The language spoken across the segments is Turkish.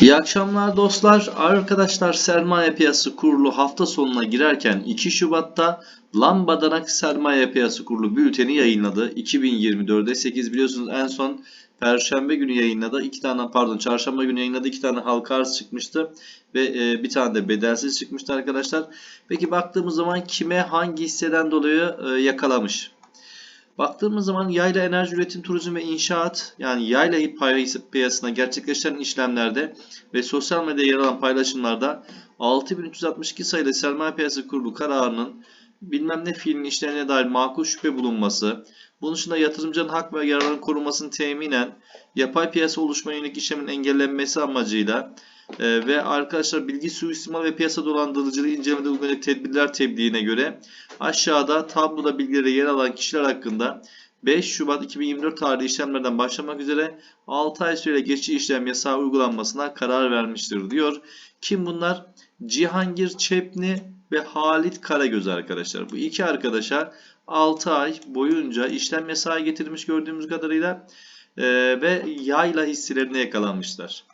İyi akşamlar dostlar. Arkadaşlar sermaye piyasası kurulu hafta sonuna girerken 2 Şubat'ta Lambadanak Sermaye Piyasası Kurulu bülteni yayınladı. 2024'de 8 biliyorsunuz en son Perşembe günü yayınladı. iki tane pardon Çarşamba günü yayınladı. iki tane halka arz çıkmıştı. Ve e, bir tane de bedelsiz çıkmıştı arkadaşlar. Peki baktığımız zaman kime hangi hisseden dolayı e, yakalamış? Baktığımız zaman yayla enerji üretim, turizm ve inşaat yani yayla piyasasına gerçekleşen işlemlerde ve sosyal medyada yer alan paylaşımlarda 6362 sayılı sermaye piyasası kurulu kararının bilmem ne fiilin işlerine dair makul şüphe bulunması, bunun dışında yatırımcının hak ve yararının korunmasını teminen yapay piyasa oluşma yönelik işlemin engellenmesi amacıyla e, ve arkadaşlar bilgi suistimal ve piyasa dolandırıcılığı incelemede uygulanacak tedbirler tebliğine göre aşağıda tabloda bilgileri yer alan kişiler hakkında 5 Şubat 2024 tarihli işlemlerden başlamak üzere 6 ay süreyle geçici işlem yasağı uygulanmasına karar vermiştir diyor. Kim bunlar? Cihangir Çepni ve Halit Karagöz arkadaşlar. Bu iki arkadaşa 6 ay boyunca işlem yasağı getirmiş gördüğümüz kadarıyla Ee, ve yayla hisselerine yakalanmışlar.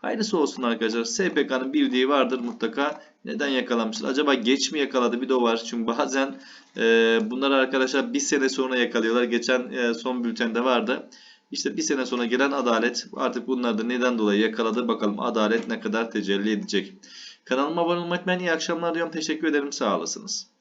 Hayırlısı olsun arkadaşlar. SPK'nın bildiği vardır mutlaka. Neden yakalanmışlar? Acaba geç mi yakaladı? Bir de o var. Çünkü bazen e, bunları arkadaşlar bir sene sonra yakalıyorlar. Geçen e, son bültende vardı. İşte bir sene sonra gelen adalet artık bunlar da neden dolayı yakaladı. Bakalım adalet ne kadar tecelli edecek. Kanalıma abone olmayı unutmayın. İyi akşamlar diyorum. Teşekkür ederim. Sağ olasınız.